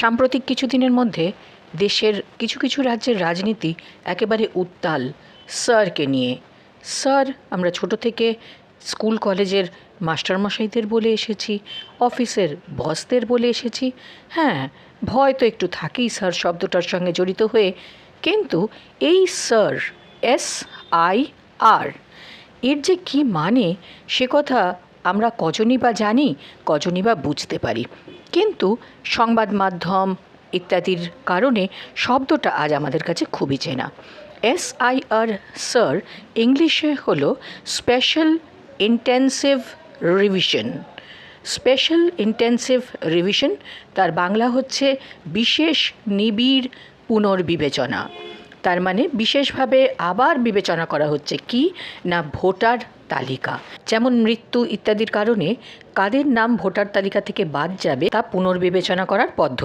সাম্প্রতিক কিছুদিনের মধ্যে দেশের কিছু কিছু রাজ্যের রাজনীতি একেবারে উত্তাল স্যারকে নিয়ে। স্যার, আমরা ছোট থেকে স্কুল কলেজের মাস্টারমশাইদের বলে এসেছি, অফিসের বসদের বলে এসেছি। হ্যাঁ ভয় তো একটু থাকেই স্যার শব্দটার সঙ্গে জড়িত হয়ে। কিন্তু এই স্যার, এস আই আর, এর যে কী মানে সে কথা আমরা কজনই বা জানি, কজনই বা বুঝতে পারি। কিন্তু সংবাদ মাধ্যম ইত্যাদির কারণে শব্দটা আজ আমাদের কাছে খুবই চেনা। এস আই আর স্যার ইংলিশে হলো special intensive revision special intensive revision তার বাংলা হচ্ছে বিশেষ নিবিড় পুনর্বিবেচনা। তার মানে বিশেষভাবে আবার বিবেচনা করা হচ্ছে কি না ভোটার তালিকা। যেমন মৃত্যু ইত্যাদির কারণে কাদের নাম ভোটার তালিকা থেকে বাদ যাবে তা পুনর্বিবেচনা করার পদ্ধতি।